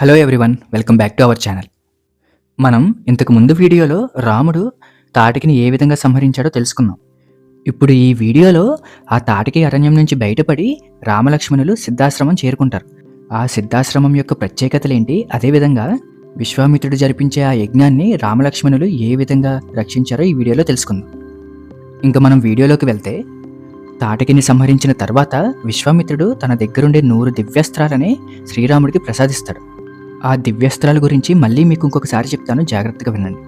Hello everyone welcome back to our channel మనం ఇంతకు ముందు వీడియోలో రాముడు తాటికిని ఏ విధంగా సంహరించాడో తెలుసుకున్నాం. ఇప్పుడు ఈ వీడియోలో ఆ తాటికి అరణ్యం నుంచి బయటపడి రామలక్ష్మణులు సిద్ధాశ్రమం చేరుకుంటారు. ఆ సిద్ధాశ్రమం యొక్క ప్రత్యేకతలేంటి అదేవిధంగా విశ్వామిత్రుడు జరిపించే ఆ యజ్ఞాన్ని రామలక్ష్మణులు ఏ విధంగా రక్షించారో ఈ వీడియోలో తెలుసుకుందాం. ఇంకా మనం వీడియోలోకి వెళ్తే తాటకిని సంహరించిన తర్వాత విశ్వామిత్రుడు తన దగ్గరుండే నూరు దివ్యాస్త్రాలని శ్రీరాముడికి ప్రసాదిస్తాడు. ఆ దివ్యాస్త్రాల గురించి మళ్ళీ మీకు ఇంకొకసారి చెప్తాను. జాగ్రత్తగా వినండి.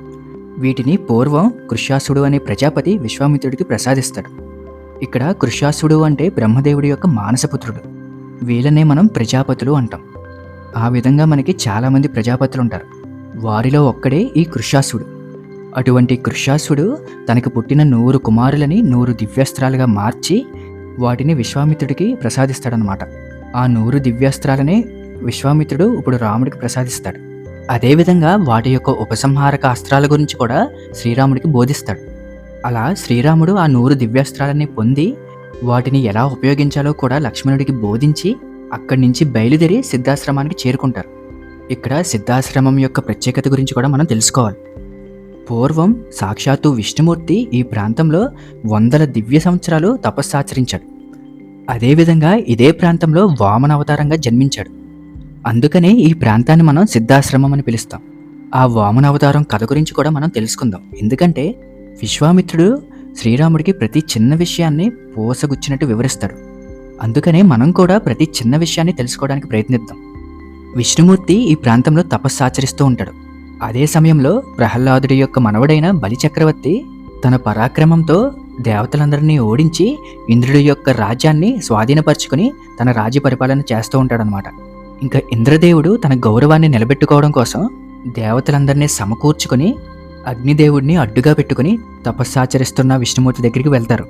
వీటిని పూర్వం కృష్యాసుడు అనే ప్రజాపతి విశ్వామిత్రుడికి ప్రసాదిస్తాడు. ఇక్కడ కృష్యాసుడు అంటే బ్రహ్మదేవుడి యొక్క మానసపుత్రుడు వీళ్ళనే మనం ప్రజాపతులు అంటాం. ఆ విధంగా మనకి చాలామంది ప్రజాపతులు ఉంటారు వారిలో ఒక్కడే ఈ కృష్యాసుడు. అటువంటి కృష్యాసుడు తనకు పుట్టిన నూరు కుమారులని నూరు దివ్యాస్త్రాలుగా మార్చి వాటిని విశ్వామిత్రుడికి ప్రసాదిస్తాడనమాట ఆ నూరు దివ్యాస్త్రాలనే విశ్వామిత్రుడు ఇప్పుడు రాముడికి ప్రసాదిస్తాడు. అదేవిధంగా వాటి యొక్క ఉపసంహారక అస్త్రాల గురించి కూడా శ్రీరాముడికి బోధిస్తాడు. అలా శ్రీరాముడు ఆ నూరు దివ్యాస్త్రాలని పొంది వాటిని ఎలా ఉపయోగించాలో కూడా లక్ష్మణుడికి బోధించి అక్కడి నుంచి బయలుదేరి సిద్ధాశ్రమానికి చేరుకుంటారు. ఇక్కడ సిద్ధాశ్రమం యొక్క ప్రత్యేకత గురించి కూడా మనం తెలుసుకోవాలి. పూర్వం సాక్షాత్తు విష్ణుమూర్తి ఈ ప్రాంతంలో వందల దివ్య సంవత్సరాలు తపస్సాచరించాడు అదేవిధంగా ఇదే ప్రాంతంలో వామన అవతారంగా జన్మించాడు. అందుకనే ఈ ప్రాంతాన్ని మనం సిద్ధాశ్రమం అని పిలుస్తాం. ఆ వామన అవతారం కథ గురించి కూడా మనం తెలుసుకుందాం. ఎందుకంటే విశ్వామిత్రుడు శ్రీరాముడికి ప్రతి చిన్న విషయాన్ని పోసగుచ్చినట్టు వివరిస్తాడు. అందుకనే మనం కూడా ప్రతి చిన్న విషయాన్ని తెలుసుకోవడానికి ప్రయత్నిద్దాం. విష్ణుమూర్తి ఈ ప్రాంతంలో తపస్సాచరిస్తూ ఉంటాడు. అదే సమయంలో ప్రహ్లాదుడి యొక్క మనవడైన బలిచక్రవర్తి తన పరాక్రమంతో దేవతలందరినీ ఓడించి ఇంద్రుడి యొక్క రాజ్యాన్ని స్వాధీనపరుచుకుని తన రాజ్య పరిపాలన చేస్తూ ఉంటాడనమాట ఇంకా ఇంద్రదేవుడు తన గౌరవాన్ని నిలబెట్టుకోవడం కోసం దేవతలందరినీ సమకూర్చుకుని అగ్నిదేవుడిని అడ్డుగా పెట్టుకుని తపస్సాచరిస్తున్న విష్ణుమూర్తి దగ్గరికి వెళ్తారు.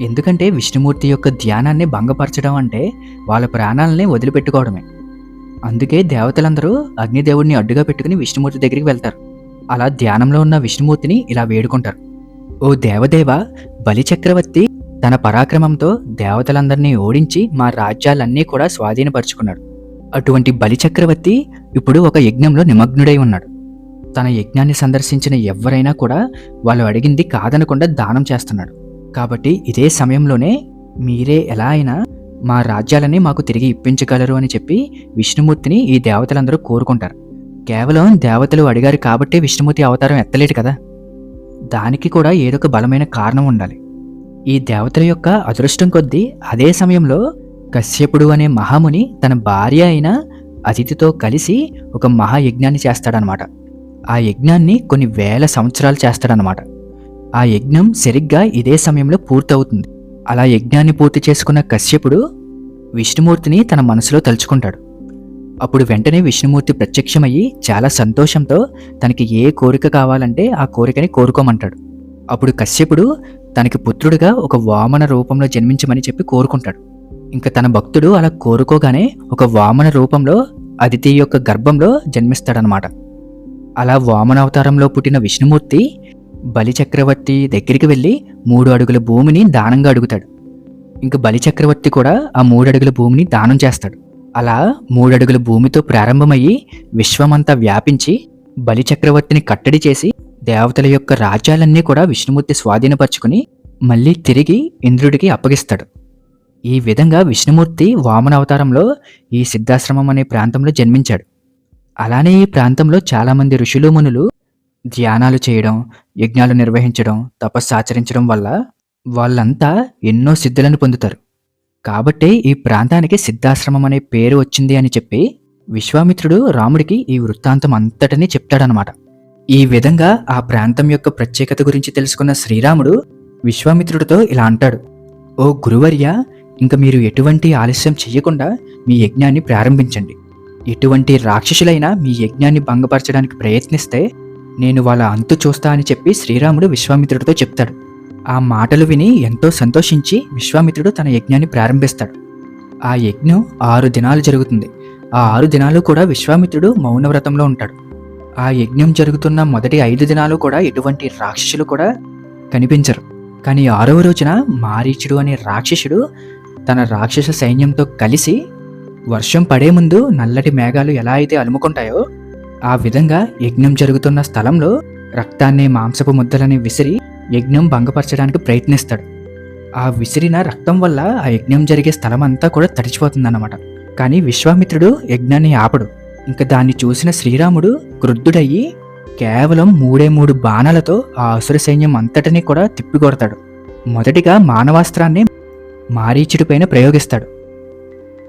ఎందుకంటే విష్ణుమూర్తి యొక్క ధ్యానాన్ని భంగపరచడం అంటే వాళ్ళ ప్రాణాలని వదిలిపెట్టుకోవడమే. అందుకే దేవతలందరూ అగ్నిదేవుడిని అడ్డుగా పెట్టుకుని విష్ణుమూర్తి దగ్గరికి వెళ్తారు. అలా ధ్యానంలో ఉన్న విష్ణుమూర్తిని ఇలా వేడుకుంటారు. ఓ దేవదేవ బలిచక్రవర్తి! తన పరాక్రమంతో దేవతలందరినీ ఓడించి మా రాజ్యాలన్నీ కూడా స్వాధీనపరుచుకున్నాడు. అటువంటి బలిచక్రవర్తి ఇప్పుడు ఒక యజ్ఞంలో నిమగ్నుడై ఉన్నాడు. తన యజ్ఞాన్ని సందర్శించిన ఎవరైనా కూడా వాళ్ళు అడిగింది కాదనకుండా దానం చేస్తున్నాడు. కాబట్టి ఇదే సమయంలోనే మీరే ఎలా అయినా మా రాజ్యాలని మాకు తిరిగి ఇప్పించగలరు అని చెప్పి విష్ణుమూర్తిని ఈ దేవతలందరూ కోరుకుంటారు. కేవలం దేవతలు అడిగారు కాబట్టి విష్ణుమూర్తి అవతారం ఎత్తలేడు కదా. దానికి కూడా ఏదో ఒక బలమైన కారణం ఉండాలి. ఈ దేవతల యొక్క అదృష్టం కొద్దీ అదే సమయంలో కశ్యపుడు అనే మహాముని తన భార్య అయిన అతిథితో కలిసి ఒక మహాయజ్ఞాన్ని చేస్తాడనమాట ఆ యజ్ఞాన్ని కొన్ని వేల సంవత్సరాలు చేస్తాడనమాట ఆ యజ్ఞం సరిగ్గా ఇదే సమయంలో పూర్తవుతుంది. అలా యజ్ఞాన్ని పూర్తి చేసుకున్న కశ్యపుడు విష్ణుమూర్తిని తన మనసులో తలుచుకుంటాడు. అప్పుడు వెంటనే విష్ణుమూర్తి ప్రత్యక్షమయ్యి చాలా సంతోషంతో తనకి ఏ కోరిక కావాలంటే ఆ కోరికని కోరుకోమంటాడు. అప్పుడు కశ్యపుడు తనకి పుత్రుడిగా ఒక వామన రూపంలో జన్మించమని చెప్పి కోరుకుంటాడు. ఇంకా తన భక్తుడు అలా కోరుకోగానే ఒక వామన రూపంలో అదితి యొక్క గర్భంలో జన్మిస్తాడనమాట అలా వామన అవతారంలో పుట్టిన విష్ణుమూర్తి బలిచక్రవర్తి దగ్గరికి వెళ్ళి మూడు అడుగుల భూమిని దానంగా అడుగుతాడు. ఇంకా బలిచక్రవర్తి కూడా ఆ మూడు అడుగుల భూమిని దానం చేస్తాడు. అలా మూడడుగుల భూమితో ప్రారంభమయ్యి విశ్వమంతా వ్యాపించి బలిచక్రవర్తిని కట్టడి చేసి దేవతల యొక్క రాజ్యాలన్నీ కూడా విష్ణుమూర్తి స్వాధీనపరుచుకుని మళ్ళీ తిరిగి ఇంద్రుడికి అప్పగిస్తాడు. ఈ విధంగా విష్ణుమూర్తి వామన అవతారంలో ఈ సిద్ధాశ్రమం అనే ప్రాంతంలో జన్మించాడు. అలానే ఈ ప్రాంతంలో చాలామంది ఋషులు మునులు ధ్యానాలు చేయడం యజ్ఞాలు నిర్వహించడం తపస్సు ఆచరించడం వల్ల వాళ్ళంతా ఎన్నో సిద్ధులను పొందుతారు. కాబట్టి ఈ ప్రాంతానికి సిద్ధాశ్రమం అనే పేరు వచ్చింది అని చెప్పి విశ్వామిత్రుడు రాముడికి ఈ వృత్తాంతం అంతటినీ చెప్తాడనమాట ఈ విధంగా ఆ ప్రాంతం యొక్క ప్రత్యేకత గురించి తెలుసుకున్న శ్రీరాముడు విశ్వామిత్రుడితో ఇలా అంటాడు. ఓ గురువర్య ఇంక మీరు ఎటువంటి ఆలస్యం చేయకుండా మీ యజ్ఞాన్ని ప్రారంభించండి. ఎటువంటి రాక్షసులైనా మీ యజ్ఞాన్ని భంగపరచడానికి ప్రయత్నిస్తే నేను వాళ్ళ అంతు చూస్తా అని చెప్పి శ్రీరాముడు విశ్వామిత్రుడితో చెప్తాడు. ఆ మాటలు విని ఎంతో సంతోషించి విశ్వామిత్రుడు తన యజ్ఞాన్ని ప్రారంభిస్తాడు. ఆ యజ్ఞం ఆరు దినాలు జరుగుతుంది. ఆ ఆరు దినాలు కూడా విశ్వామిత్రుడు మౌనవ్రతంలో ఉంటాడు. ఆ యజ్ఞం జరుగుతున్న మొదటి ఐదు దినాలు కూడా ఎటువంటి రాక్షసులు కూడా కనిపించరు. కానీ ఆరవ రోజున మారీచుడు అనే రాక్షసుడు తన రాక్షస సైన్యంతో కలిసి వర్షం పడే ముందు నల్లటి మేఘాలు ఎలా అయితే అలుముకుంటాయో ఆ విధంగా యజ్ఞం జరుగుతున్న స్థలంలో రక్తాన్ని మాంసపు ముద్దలని విసిరి యజ్ఞం భంగపరచడానికి ప్రయత్నిస్తాడు. ఆ విసిరిన రక్తం వల్ల ఆ యజ్ఞం జరిగే స్థలం అంతా కూడా తడిచిపోతుందన్నమాట. కానీ విశ్వామిత్రుడు యజ్ఞాన్ని ఆపడు. ఇంకా దాన్ని చూసిన శ్రీరాముడు క్రుద్ధుడయ్యి కేవలం మూడే మూడు బాణాలతో ఆ అసుర సైన్యం అంతటినీ కూడా తిప్పికొడతాడు. మొదటిగా మానవాస్త్రాన్ని మారీచుడి పైన ప్రయోగిస్తాడు.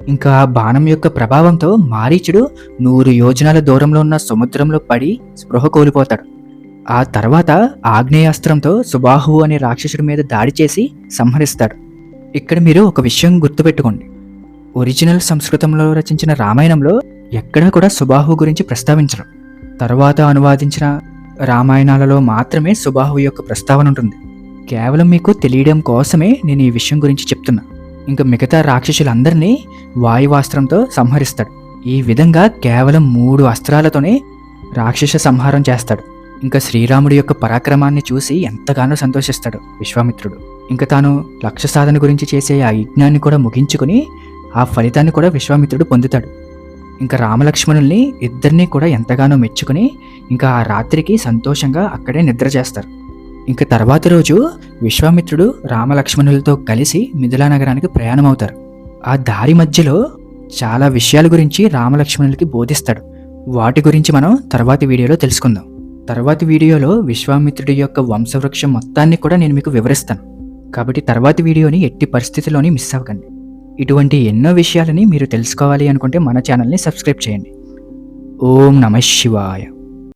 ఇంకా బాణం యొక్క ప్రభావంతో మారీచుడు నూరు యోజనాల దూరంలో ఉన్న సముద్రంలో పడి స్పృహ కోల్పోతాడు. ఆ తర్వాత ఆగ్నేయాస్త్రంతో సుబాహు అనే రాక్షసుడి మీద దాడి చేసి సంహరిస్తాడు. ఇక్కడ మీరు ఒక విషయం గుర్తుపెట్టుకోండి. ఒరిజినల్ సంస్కృతంలో రచించిన రామాయణంలో ఎక్కడా కూడా సుబాహు గురించి ప్రస్తావించడం తర్వాత అనువాదించిన రామాయణాలలో మాత్రమే సుబాహు యొక్క ప్రస్తావన ఉంటుంది. కేవలం మీకు తెలియడం కోసమే నేను ఈ విషయం గురించి చెప్తున్నా. ఇంకా మిగతా రాక్షసులందరినీ వాయువాస్త్రంతో సంహరిస్తాడు. ఈ విధంగా కేవలం మూడు అస్త్రాలతోనే రాక్షస సంహారం చేస్తాడు. ఇంకా శ్రీరాముడి యొక్క పరాక్రమాన్ని చూసి ఎంతగానో సంతోషిస్తాడు విశ్వామిత్రుడు. ఇంకా తాను లక్ష్య సాధన గురించి చేసే ఆ యజ్ఞాన్ని కూడా ముగించుకుని ఆ ఫలితాన్ని కూడా విశ్వామిత్రుడు పొందుతాడు. ఇంకా రామలక్ష్మణుల్ని ఇద్దరినీ కూడా ఎంతగానో మెచ్చుకుని ఇంకా ఆ రాత్రికి సంతోషంగా అక్కడే నిద్ర చేస్తారు. ఇంకా తర్వాత రోజు విశ్వామిత్రుడు రామలక్ష్మణులతో కలిసి మిథిలా నగరానికి ప్రయాణం అవుతారు ఆ దారి మధ్యలో చాలా విషయాల గురించి రామలక్ష్మణులకి బోధిస్తాడు. వాటి గురించి మనం తర్వాతి వీడియోలో తెలుసుకుందాం. తర్వాతి వీడియోలో విశ్వామిత్రుడి యొక్క వంశవృక్షం మొత్తాన్ని కూడా నేను మీకు వివరిస్తాను. కాబట్టి తర్వాతి వీడియోని ఎట్టి పరిస్థితిలోని మిస్ అవ్వకండి. ఇటువంటి ఎన్నో విషయాలని మీరు తెలుసుకోవాలి అనుకుంటే మన ఛానల్ని సబ్స్క్రైబ్ చేయండి. ఓం నమ శివాయ.